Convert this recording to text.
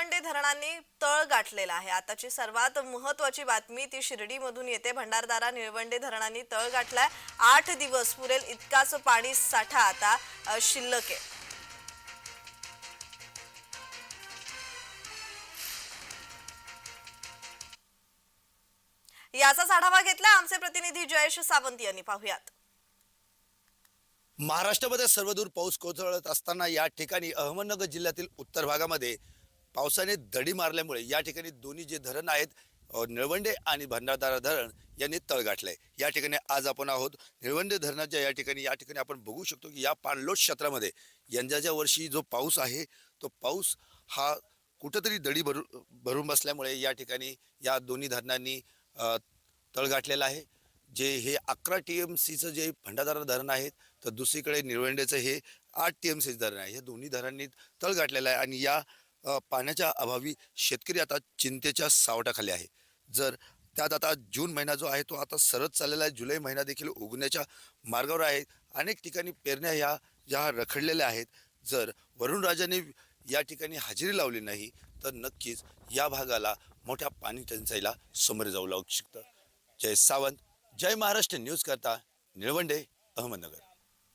निळवंडे धरणांनी तळ गाठलेला आहे. आताची सर्वात महत्वाची बातमी ती शिर्डीमधून येते. भंडारदारा निळवंडे धरणांनी तळ गाठलाय. आठ दिवस पुरेल इतकाच पाणी साठा आता शिल्लक आहे. याचाच आढावा घेतला आमचे प्रतिनिधी जयेश सावंत यांनी. पाहुयात. महाराष्ट्रामध्ये सर्वदूर पाऊस कोसळत असताना या ठिकाणी अहमदनगर जिल्ह्यातील उत्तर भागामध्ये पावसाने दडी मारल्यामुळे या ठिकाणी दोन्ही जे धरण आहेत निळवंडे आणि भंडारदारा धरण यांनी तळ गाठलंय. या ठिकाणी आज आपण आहोत. निळवंडे धरणाच्या या ठिकाणी या ठिकाणी आपण बघू शकतो की या पाणलोट क्षेत्रामध्ये यंदाच्या वर्षी जो पाऊस आहे तो पाऊस हा कुठंतरी दडी भरू भरून बसल्यामुळे या ठिकाणी या दोन्ही धरणांनी तळ गाठलेला आहे. जे हे अकरा टी एम सीचं जे भंडारदारा धरण आहे तर दुसरीकडे निळवंडेचं हे आठ टी एम सीचं धरण आहे. या दोन्ही धरणांनी तळ गाठलेलं आहे आणि या पाण्याच्या अभावी शेतकरी आता चिंतेच्या सावटाखाली आहे. जर त्यात आता जून महिना जो आहे तो आता सरत चाललेला आहे. जुलै महिना देखील उगण्याच्या मार्गावर आहे. अनेक ठिकाणी पेरण्या ह्या ज्या रखडलेल्या आहेत. जर वरुणराजाने या ठिकाणी हजेरी लावली नाही तर नक्कीच या भागाला मोठ्या पाणी टंचाईला समोर जाऊ लागू शकतं. जय सावंत. जय महाराष्ट्र. न्यूज करता निळवंडे अहमदनगर.